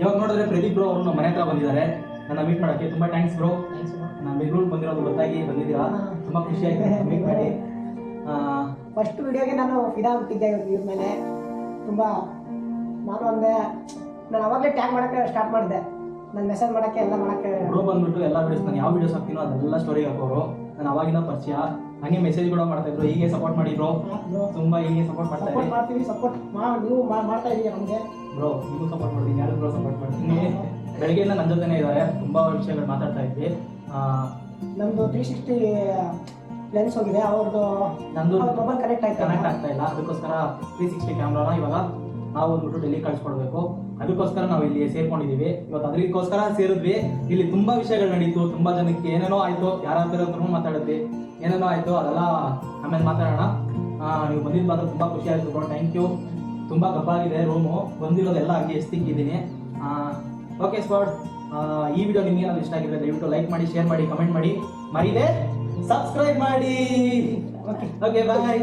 ಇವಾಗ ನೋಡಿದ್ರೆ ಪ್ರದೀಪ್ ಬ್ರೋ ಅವರು ನಮ್ಮ ಮನೆ ಹತ್ರ ಬಂದಿದ್ದಾರೆ. ನನ್ನ ಮೀಟ್ ಮಾಡೋಕ್ಕೆ ತುಂಬ ಥ್ಯಾಂಕ್ಸ್ ಬ್ರೋ ನಾನು ಬೆಂಗಳೂರು ಬಂದಿರೋದು ಗೊತ್ತಾಗಿ ಬಂದಿದ್ದೀರಾ? ತುಂಬ ಖುಷಿ ಆಯ್ತು ಮೀಟ್ ಮಾಡಿ. ಫಸ್ಟ್ ವಿಡಿಯೋಗೆ ನಾನು ಫಿದಾ ಬಿಟ್ಟಿದ್ದೆ ಇವ್ರ ಮೇಲೆ. ತುಂಬ ನಾನು ಅಂದೆ ನಾನು ಅವಾಗಲೇ ಟ್ಯಾಗ್ ಮಾಡೋಕ್ಕೆ ಸ್ಟಾರ್ಟ್ ಮಾಡಿದೆ. ನಾನು ಮೆಸೇಜ್ ಮಾಡೋಕ್ಕೆ ಎಲ್ಲ ಮಾಡೋಕ್ಕೆ. ಬ್ರೋ ಬಂದ್ಬಿಟ್ಟು ಎಲ್ಲ ವಿಡಿಯೋಸ್ ನಾನು ಯಾವ ವಿಡಿಯೋಸ್ ಹಾಕ್ತೀನೋ ಅದೆಲ್ಲ ಸ್ಟೋರಿ ಹಾಕೋರು. ನಾನು ಅವಾಗಿನ ಪರಿಚಯ. ಹಂಗೆ ಮೆಸೇಜ್ ಕೂಡ ಮಾಡ್ತಾ ಇದ್ರು. ಹೀಗೆ ಸಪೋರ್ಟ್ ಮಾಡಿ ಬ್ರೋ ತುಂಬಾ ಹೀಗೆ ಸಪೋರ್ಟ್ ಮಾಡ್ತಾ ಸಪೋರ್ಟ್ ಮಾಡ್ತೀವಿ ಸಪೋರ್ಟ್ ನೀವು ಮಾಡ್ತಾ ಇದೀವಿ ನಮಗೆ. ಬ್ರೋ ನೀವು ಸಪೋರ್ಟ್ ಮಾಡ್ತೀನಿ. ಯಾರು ಬ್ರೋ ಬೆಳಗ್ಗೆಯಿಂದ ನನ್ನ ಜೊತೆನೇ ಇದ್ದಾರೆ. ತುಂಬಾ ವಿಷಯಗಳು ಮಾತಾಡ್ತಾ ಇದ್ವಿ. ಆ, ನಮ್ಮದು ತ್ರೀ ಸಿಕ್ಸ್ಟಿ ಲೆನ್ಸ್ ಹೋಗಿದೆ. ಅವ್ರದ್ದು ನಂದು ಮೊಬೈಲ್ ಕನೆಕ್ಟ್ ಆಯ್ತು? ಕನೆಕ್ಟ್ ಆಗ್ತಾ ಇಲ್ಲ. ಅದಕ್ಕೋಸ್ಕರ ತ್ರೀ ಸಿಕ್ಸ್ಟಿ ಕ್ಯಾಮ್ರಾನ ಇವಾಗ ನಾವು ಬಂದ್ಬಿಟ್ಟು ಡೆಲ್ಲಿ ಕಳ್ಸ್ಕೊಡ್ಬೇಕು. ಅದಕ್ಕೋಸ್ಕರ ನಾವು ಇಲ್ಲಿ ಸೇರ್ಕೊಂಡಿದೀವಿ. ಇವತ್ತು ಅದಕ್ಕೋಸ್ಕರ ಸೇರಿದ್ವಿ. ಇಲ್ಲಿ ತುಂಬಾ ವಿಷಯಗಳು ನಡೀತು. ತುಂಬಾ ಜನಕ್ಕೆ ಏನೇನೋ ಆಯ್ತು. ಯಾರಾದ್ರೂ ಹತ್ರನೂ ಮಾತಾಡಿದ್ವಿ. ಏನೇನೋ ಆಯ್ತು ಅದೆಲ್ಲ ಆಮೇಲೆ ಮಾತಾಡೋಣ. ನೀವು ಬಂದಿದ್ದು ಮಾತ್ರ ತುಂಬಾ ಖುಷಿ ಆಯ್ತು ಥ್ಯಾಂಕ್ ಯು ತುಂಬಾ ಕಪ್ಪಾಗಿದೆ ರೂಮು ಬಂದಿರೋದೆಲ್ಲ ಹಂಗೆ ಎಸ್ತಿಕ್ಕಿದ್ದೀನಿ ಓಕೆ ಸ್ಪಾಟ್ ಈ ವಿಡಿಯೋ ನಿಮಗೆ ಏನಾದ್ರು ಇಷ್ಟ ಆಗಿದ್ರೆ ದಯವಿಟ್ಟು ಲೈಕ್ ಮಾಡಿ ಶೇರ್ ಮಾಡಿ ಕಮೆಂಟ್ ಮಾಡಿ. ಮರಿದೆ ಸಬ್ಸ್ಕ್ರೈಬ್ ಮಾಡಿ. Okay okay bye